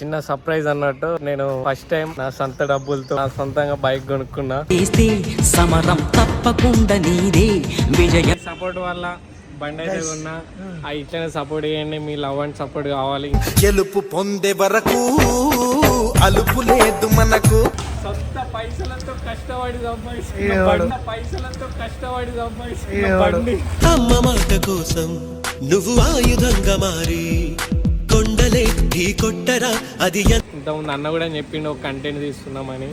చిన్న సర్ప్రైజ్ అన్నట్టు నేను ఫస్ట్ టైం నా సొంత డబ్బులతో నా సొంతంగా బైక్ కొనుక్కున్నా. సమరం తప్పకుండా నీదే విజయం. సపోర్ట్ వల్ల బండి అయితే ఆ ఇట్లనే సపోర్ట్ చేయండి మీ లవ్ అండ్ సపోర్ట్ కావాలి. గెలుపు పొందే వరకు అలుపు లేదు మనకు. సొంత పైసలతో కష్టపడి సంపాదించిన పైసలతో కష్టపడి సంపాదించిన అమ్మ మాట కోసం నువ్వు ఆయుధంగా మారి ఢీ కొట్టరా? అది ఎంత ఇంతకుముందు అన్న కూడా చెప్పిండు ఒక కంటెంట్ తీస్తున్నామని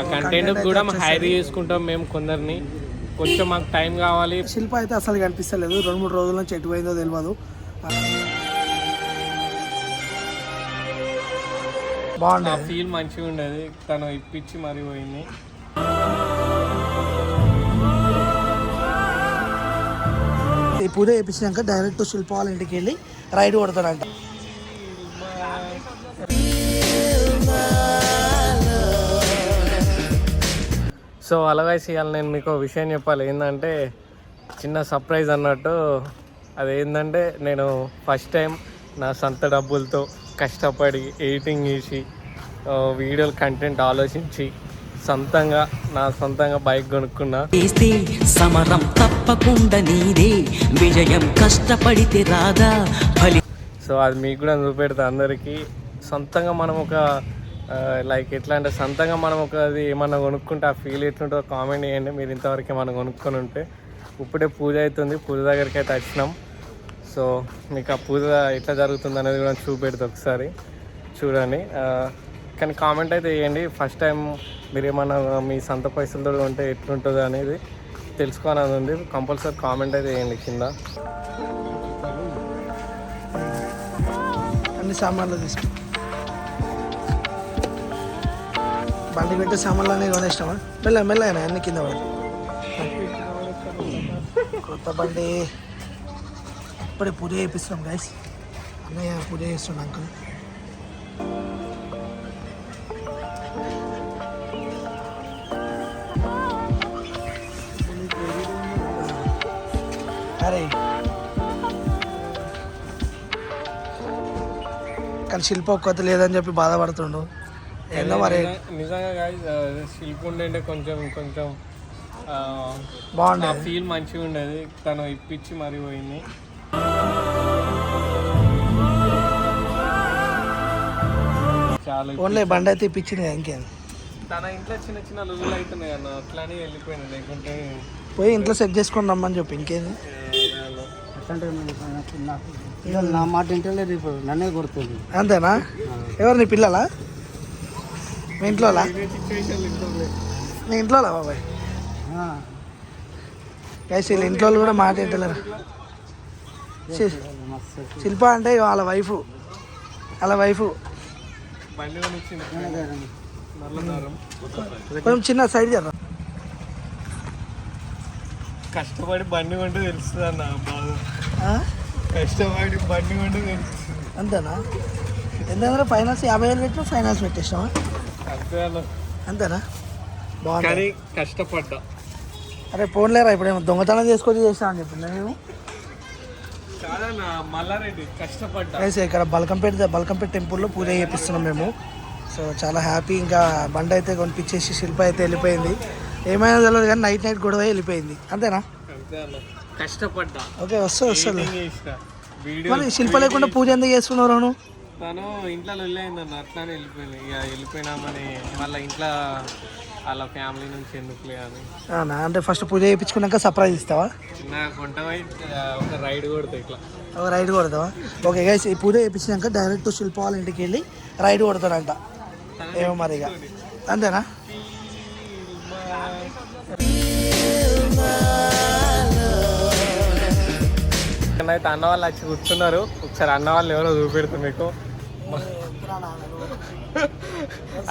ఆ కంటెంట్ కూడా హైర్ చేసుకుంటాం మేము కొందరిని. కొంచెం మాకు టైం కావాలి. శిల్ప అయితే అసలు కనిపిస్తలేదు. రెండు మూడు రోజుల నుంచి ఎటు పోయిందో తెలియదు ఆ బాగుండే ఫీల్ మంచిగా ఉండేది. తను ఇప్పించి మరి పోయింది. ఈ పూజ చేయించినాక డైరెక్ట్ శిల్ప వాళ్ళ ఇంటికి వెళ్ళి రైడ్ కొడతాడంట. సో అలాగే ఇవాళ నేను మీకు ఒక విషయం చెప్పాలి. ఏంటంటే చిన్న సర్ప్రైజ్ అన్నట్టు. అదేంటంటే నేను ఫస్ట్ టైం నా సొంత డబ్బులతో కష్టపడి ఎడిటింగ్ చేసి వీడియోలు కంటెంట్ ఆలోచించి సొంతంగా నా సొంతంగా బైక్ కొనుక్కున్నా. సమరం తప్పకుండా నీదే. విజయం కష్టపడితే రాదా? సో అది మీకు కూడా చూపెడతా అందరికీ. సొంతంగా మనం ఒక లైక్ ఎట్లా అంటే సొంతంగా మనం ఒక అది ఏమన్నా కొనుక్కుంటే ఆ ఫీల్ ఎట్లుంటుందో కామెంట్ చేయండి. మీరు ఇంతవరకు ఏమన్నా కొనుక్కొని ఉంటే ఇప్పుడే పూజ అవుతుంది. పూజ దగ్గరికి అయితే వచ్చినాం. సో మీకు ఆ పూజ ఎట్లా జరుగుతుంది అనేది కూడా చూపెడుతుంది ఒకసారి. చూడండి. కానీ కామెంట్ అయితే చేయండి. ఫస్ట్ టైం మీరు ఏమన్నా మీ సొంత పైసలతో ఉంటే ఎట్లుంటుందో అనేది తెలుసుకోవాలని ఉంది. కంపల్సరీ కామెంట్ అయితే చేయండి కింద. అన్ని సామాన్లు తీసుకుంటాం బండి పెట్టే సామాన్లు అనేది కొనేసినామా మెల్ల మెల్లగా అన్ని కింద పడి కొత్త బండి. ఇప్పుడే పూజ చేపిస్తున్నాం గైస్ అన్నయ్య పూజ చేస్తున్నాం అంకుల్ అరే. కానీ శిల్ప ఒక్కత లేదని చెప్పి బాధపడుతుండు. ఏందో మరి నిజంగా- శిల్పి ఉండే కొంచెం కొంచెం ఆ బాగుండే ఫీల్ మంచిగా ఉండేది తను ఇప్పించి మరి పోయింది చాలా ఓన్లీ బండి అయితే ఇప్పించింది ఇంకేం తన ఇంట్లో చిన్న చిన్న లుజులు అవుతున్నాయి అన్న అట్లానే వెళ్ళిపోయింది లేకుంటే పోయి ఇంట్లో సెట్ చేసుకొని రమ్మని చెప్పి ఇంకేంది నా మాట ఇంటలేదు ఇప్పుడు నన్నే కొడుతుంది అంతేనా ఎవరు నీ పిల్లలా మీ ఇంట్లోలా? మీ ఇంట్లోలా బాబాయ్? గైస్ వీళ్ళ ఇంట్లో కూడా మాట వింటలేరు శి- శిల్ప అంటే వాళ్ళ వైఫ్. వాళ్ళ వైఫ్. కొంచెం చిన్న సైడ్ చేద్దాం. కష్టపడి బండి కొంటే తెలుస్తుంది అన్న బాధ? కష్టపడి బండి కొంటే తెలుస్తుంది. అంతేనా? ఎందుకంటే ఫైనాన్స్ యాభై వేలు పెట్టినా ఫైనాన్స్ పెట్టేసినావా? అన్న అంతేనా? బాగుంది. కష్టపడ్డా. అరే ఫోన్లేరా ఇప్పుడు ఏమో దొంగతనం చేసుకొని చేసినా అని చెప్పి నేను మల్లారెడ్డి కష్టపడ్డా. ఇక్కడ బల్కంపేట బల్కంపేట టెంపుల్లో పూజ చేపిస్తున్నాం మేము. సో చాలా హ్యాపీ. ఇంకా బండి అయితే కొనిపించేసి శిల్ప అయితే వెళ్ళిపోయింది. ఏమైనా తెలియదు కానీ నైట్ నైట్ గొడవ వెళ్ళిపోయింది. అంతేనా? కష్టపడ్డా. ఓకే వస్తా వస్తుంది వీడియో మరి శిల్ప లేకుండా పూజ ఎందుకు చేస్తున్నావు నువ్వు తను ఇంట్లో వెళ్ళయిందన్న అట్లానే వెళ్ళిపోయింది. ఇక వెళ్ళిపోయినామని మళ్ళీ ఇంట్లో వాళ్ళ ఫ్యామిలీ నుంచి ఎందుకులే అని. అవునా? అంటే ఫస్ట్ పూజ చేయించుకున్నాక సర్ప్రైజ్ ఇస్తావా? చిన్న కొంట పోయి ఆ, ఒక రైడ్ కొడతా ఇట్లా. ఒక రైడ్ కొడతావా? ఓకే గైస్ ఈ పూజ చేయించినాక డైరెక్ట్ శిల్ప వాళ్ళ ఇంటికి వెళ్ళి రైడ్ కొడతాడంట ఏమో మరి ఇక. అంతేనా? అయితే అన్న వాళ్ళు వచ్చి కూర్చున్నారు. ఒకసారి అన్న వాళ్ళు ఎవరో చూపెడుతుంది మీకు.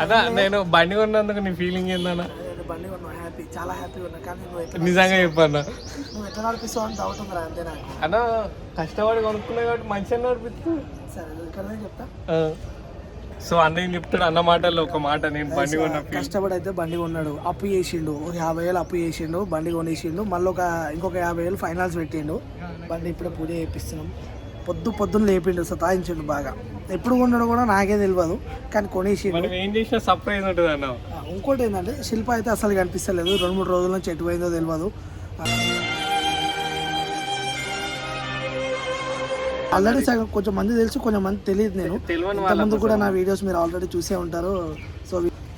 అన్న నేను బండి కొన్నందుకు నీ ఫీలింగ్ ఏందన్న? బండి కొన్నావు హ్యాపీ చాలా హ్యాపీగా ఉన్నా కానీ నువ్వు నిజంగా చెప్పన్న? నువ్వు ఎట్లా నడిపిస్తావు అని డౌట్ ఉందిరా అంతే నాకు. అన్న కష్టపడి కొనుక్కున్నా కాబట్టి మంచిగా నడిపిస్తుంది సరే నువ్వు ఇక్కడనే చెప్తా. సో అన్న ఏం చెప్తాడు? అన్న మాటల్లో ఒక మాట నేను బండి కొన్న feel. కష్టపడి అయితే బండి కొన్నాడు. అప్పు చేసిండు ఒక యాభై వేలు అప్పు చేసిండు బండి కొనేసిండు మళ్ళీ ఒక ఇంకొక యాభై వేలు ఫైనాన్స్ పెట్టిండు. బండి ఇప్పుడే పూజ చేపిస్తున్నాం. పొద్దు పొద్దున్న లేపిండు సతాయించిండు బాగా. ఎప్పుడు కొన్నాడు కూడా నాకే తెలియదు కానీ కొనేసిండు. ఏం చేసినా సర్ప్రైజ్ ఉంటుంది అన్న ఆ, ఇంకోటి ఏంటంటే శిల్ప అయితే అసలు కనిపిస్తలేదు. రెండు మూడు రోజుల నుంచి ఎటు పోయిందో తెలియదు ఆల్రెడీ సగం కొంచెం మంది తెలుసు కొంచెం మంది తెలియదు నేను. ఇంతకుముందు కూడా నా వీడియోస్ మీరు ఆల్రెడీ చూసే ఉంటారు. సో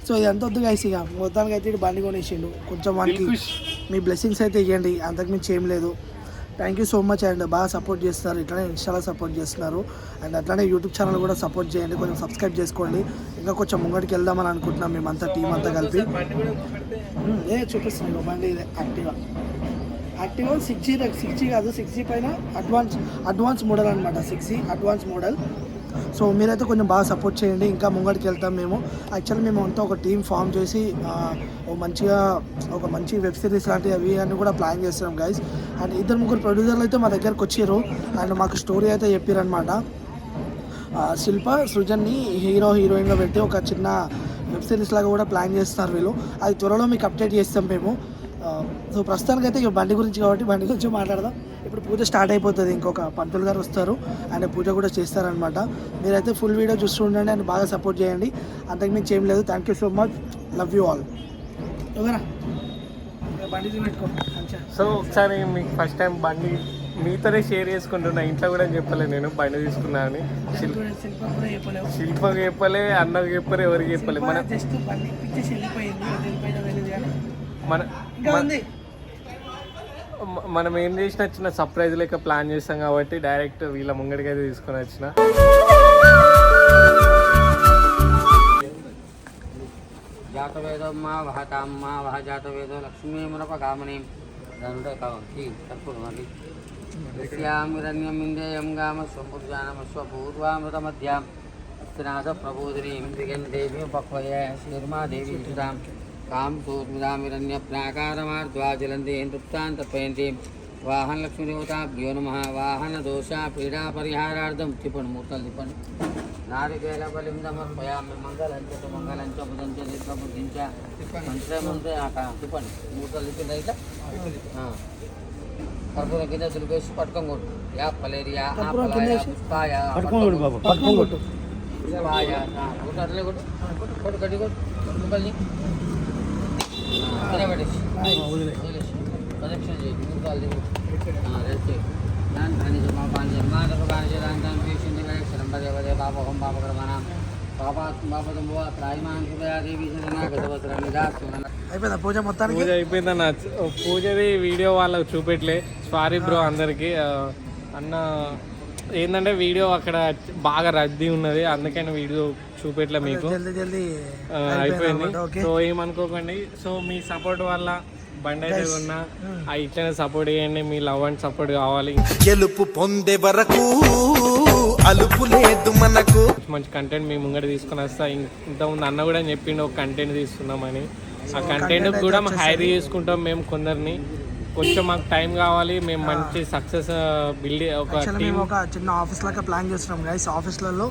సో ఇదంతా వద్దు గైస్ ఇక. మొత్తానికి అయితే బండి కొనేసిండు. కొంచెం వానికి మీ బ్లెస్సింగ్స్ అయితే ఇవ్వండి అంతకుమించి ఏం లేదు. Thank you so much and బాగా సపోర్ట్ చేస్తున్నారు. ఇట్లానే ఇన్స్టాలో సపోర్ట్ చేస్తున్నారు. అండ్ అట్లానే యూట్యూబ్ ఛానల్ కూడా సపోర్ట్ చేయండి. కొంచెం సబ్స్క్రైబ్ చేసుకోండి. ఇంకా కొంచెం ముంగడికి వెళ్దామని అనుకుంటున్నాం మేమంతా టీం అంతా కలిపి. ఏ చూపిస్తున్నాను బండి ఇదే Activa Activa six G six G కాదు సిక్స్ జీ పైన అడ్వాన్స్ అడ్వాన్స్ మోడల్ అనమాట six G advance model so మీరైతే కొంచెం బాగా సపోర్ట్ చేయండి. ఇంకా ముంగడికి వెళ్తాం మేము. యాక్చువల్లీ మేము అంతా ఒక టీం ఫామ్ చేసి ఒక మంచిగా ఒక మంచి వెబ్ సిరీస్ లాంటివి అవి అని కూడా ప్లాన్ చేస్తున్నాం గైస్ అండ్ ఇద్దరు ముగ్గురు ప్రొడ్యూసర్లు అయితే మా దగ్గరకు వచ్చారు. అండ్ మాకు స్టోరీ అయితే చెప్పారనమాట శిల్ప సృజన్ని హీరో హీరోయిన్గా పెట్టి ఒక చిన్న వెబ్ సిరీస్ లాగా కూడా ప్లాన్ చేస్తున్నారు వీళ్ళు. అది త్వరలో మీకు అప్డేట్ చేస్తాం మేము. సో ప్రస్తుతానికి అయితే ఇక బండి గురించి కాబట్టి బండి గురించి మాట్లాడదాం. ఇప్పుడు పూజ స్టార్ట్ అయిపోతుంది. ఇంకొక పంతులు గారు వస్తారు. ఆయన పూజ కూడా చేస్తారనమాట మీరైతే ఫుల్ వీడియో చూస్తూ ఉండండి. అండ్ బాగా సపోర్ట్ చేయండి. అంతకుమించి ఏం లేదు. Thank you so much love you all బండి పెట్టుకో సో ఒకసారి మీకు ఫస్ట్ టైం బండి మీతోనే షేర్ చేసుకుంటున్నా. ఇంట్లో కూడా చెప్పలే నేను. బండి తీసుకున్నా అని. శిల్ప శిల్పకి చెప్పలే అన్నకి చెప్పలే ఎవరికి చెప్పలే. మన మన మనం ఏం చేసినా చిన్న సర్ప్రైజ్ లెక్క ప్లాన్ చేస్తాం కాబట్టి డైరెక్ట్ వీళ్ళ ముంగడికైతే తీసుకుని తీసుకొని వచ్చిన. జాతవేదో మా వహతాం మా వహ జాతవేదో కామని గరుడ కవంతి తప్పుడు మళ్ళీ ఇందేయం గామ స్వపుర్జానమ స్వపూర్వామృతమధ్యాం. స్నాథ ప్రబోధినీం దిగం దేవి పక్వయ శీర్మా దేవి సుతాం. కాం సూర్మిదామిరణ్య ప్రాకారమార్ద్వాజలందే నృప్తాం తపయంతి వాహన లక్ష్మీదేవతాభ్యో నమ వాహన దోష పీడా పరిహారార్థం తిప్పండి మూర్తలు తిప్పండి నారికేల బలిం సమర్పయామి మంగళం చ మంగళం చ బుధం చ దీర్ఘ బుద్ధిం చ మంత్రే మంత్రే ఆట తిప్పండి మూర్తలు తిప్పింది అయితే కర్పూరం కింద దులిపేసి పట్టుకొని కొట్టు యా పలేరియా ఆ పలాయ పుష్పాయ పట్టుకొని బాబు పట్టుకొని కొట్టు పుష్పాయ కొట్టు అట్లే కొట్టు కొట్టు కొట్టు గట్టి కొట్టు ముక్కల్ని పాపకం పాపకరమణ అయిపోయిందా పూజ మొత్తానికి? పూజ అయిపోయిందన్న. పూజది వీడియో వాళ్ళకి చూపెట్టలే సారీ బ్రో అందరికి. అన్న ఏంటంటే వీడియో అక్కడ బాగా రద్దీ ఉన్నది. అందుకని వీడియో చూపెట్టలే మీకు. జల్దీ జల్దీ ఆ, అయిపోయింది సో ఏమనుకోకండి. సో మీ సపోర్ట్ వల్ల బండి అయితే ఉన్నా ఆ. ఇట్లనే సపోర్ట్ చేయండి. మీ లవ్ అండ్ సపోర్ట్ కావాలి. గెలుపు పొందే వరకు అలుపు లేదు మనకు. మంచి కంటెంట్ మీ ముంగట తీసుకుని వస్తా. ఇంతకుముందు అన్న కూడా చెప్పిండు ఒక కంటెంట్ తీసుకున్నామని ఆ కంటెంట్ కూడా హైర్ చేసుకుంటాం మేము కొందరిని. కొంచెం మాకు టైం కావాలి మేము మంచి సక్సెస్ బిల్డ్ ఒక మేము ఒక చిన్న ఆఫీస్ లాగా ప్లాన్ చేస్తున్నాం గైస్ ఆఫీస్లలో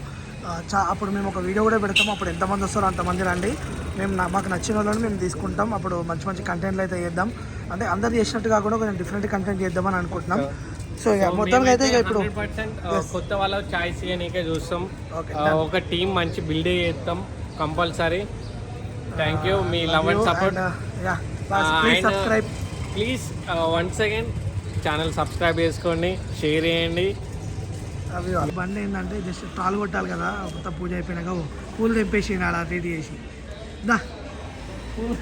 అప్పుడు మేము ఒక వీడియో కూడా పెడతాం అప్పుడు ఎంతమంది వస్తారో అంతమంది రండి. మేము మాకు నచ్చిన వాళ్ళని మేము తీసుకుంటాం అప్పుడు మంచి మంచి కంటెంట్లు అయితే చేద్దాం. అంటే అందరు చేసినట్టు కాకుండా కొంచెం డిఫరెంట్ కంటెంట్ చేద్దామని అనుకుంటున్నాం. సో ఇక మొత్తానికి అయితే ఇప్పుడు కొత్త వాళ్ళ చాయిస్ చేయనీకే చూస్తాం. ఒక టీం మంచి బిల్డ్ చేస్తాం compulsory thank you me love and support please subscribe please once again channel subscribe చేసుకోండి షేర్ చేయండి. అవి బండి ఏంటంటే జస్ట్ తాలు కొట్టాలి కదా కొత్త పూజ అయిపోయినాక పూలు తెంపేసి ఆడ రెడీ చేసి. దా పూ-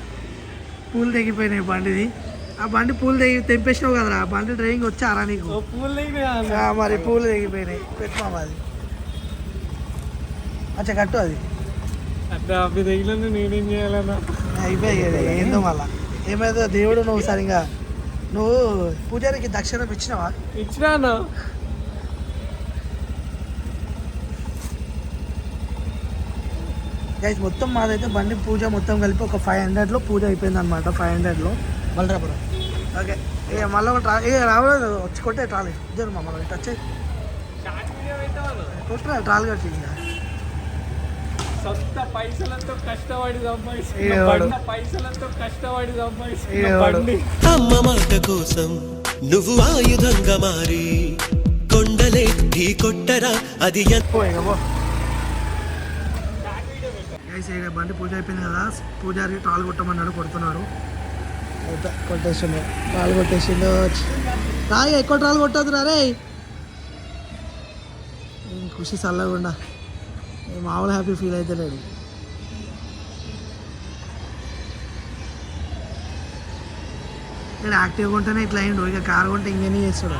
పూలు తెగిపోయినాయి బండిది. ఆ బండి పూలు తెగి తెంపేసినావు కదరా ఆ బండి డ్రైవింగ్ వచ్చారా నీకు? ఆ, మరి పూలు తెగిపోయినాయి. పెట్టుకోమా అది. అచ్చా కట్టు అది. నేనేం చేయాలన్నా? అయిపోయాయి ఏందో మళ్ళా. ఏమైందో దేవుడు నువ్వు సరిగా నువ్వు పూజారికి దక్షిణం ఇచ్చినావా? ఇచ్చినాను. గైస్ మొత్తం మాదైతే బండి పూజ మొత్తం కలిపి ఒక ఫైవ్ హండ్రెడ్లో పూజ అయిపోయింది అనమాట ఫైవ్ హండ్రెడ్లో బలరాపురం ఓకే ఇక మళ్ళీ ఒక ట్రా ఇక రావలేదు. వచ్చి కొట్టే ట్రాలీ. ఇద్దరు మమ్మల్ని టచ్ కొట్టరా ట్రాల్ కట్టి. సొంత పైసలతో కష్టపడి సంపాదించిన పైసలతో కష్టపడి సంపాదించిన. బండి. అమ్మ మాట కోసం నువ్వు ఆయుధంగా మారి కొండలెక్కి ఢీ కొట్టరా అది బండి పూజ అయిపోయింది కదా పూజారి టాల్ కొట్టమన్నాడు కొడుతున్నాడు. కొట్టేసిండు. టాల్ కొట్టేసిండు. రాయి ఎక్కువ టాల్ కొట్టద్దు రే ఖుషి చల్లకుండా ఏ మామూలు హ్యాపీ ఫీల్ అయితే లేడు నేను యాక్టివ్గా ఉంటేనే ఇట్లా అయిండు. ఇక కారు కొంటే ఇంకేనే చేస్తాడు.